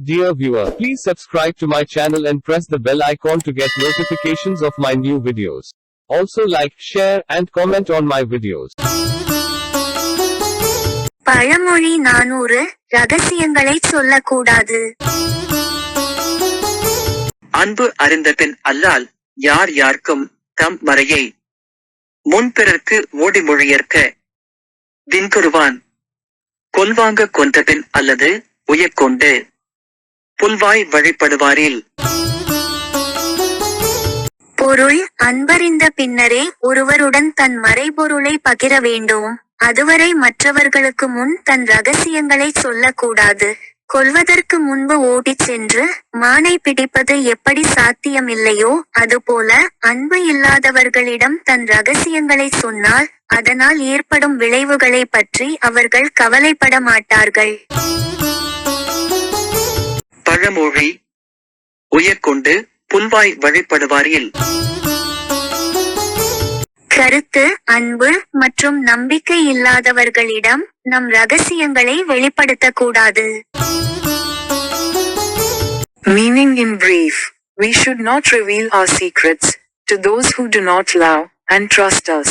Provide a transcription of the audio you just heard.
Dear viewer, please subscribe to my channel and press the bell icon to get notifications of my new videos. Also like, share, and comment on my videos. பழமொழி நானூறு ரகசியங்களை சொல்லக்கூடாது அன்பு அறிந்தபின் அல்லால் யார் யார்க்கும் தம் மறையை முன்பிறர்க்கு ஓடி மொழியற்க விண்குருவான் கொல்வாங்க கொன்றபின் அல்லது உயக்கொண்டு புல்வாய் வழிபடுவாரில். பொருள் அன்பறிந்த பின்னரே ஒருவருடன் தன் மறைபொருளை பகிர வேண்டும். அதுவரை மற்றவர்களுக்கு முன் தன் ரகசியங்களை சொல்லக்கூடாது. கொல்வதற்கு முன்பு ஓடிச் சென்று மானை பிடிப்பது எப்படி சாத்தியமில்லையோ அதுபோல அன்பு இல்லாதவர்களிடம் தன் ரகசியங்களை சொன்னால் அதனால் ஏற்படும் விளைவுகளை பற்றி அவர்கள் கவலைப்பட மாட்டார்கள். பழமொழி உயக்கொண்டு புல்வாய் வழிபடுவாரில் கருத்து அன்பு மற்றும் நம்பிக்கை இல்லாதவர்களிடம் நம் ரகசியங்களை வெளிப்படுத்தக்கூடாது Meaning in brief, we should not reveal our secrets to those who do not love and trust us.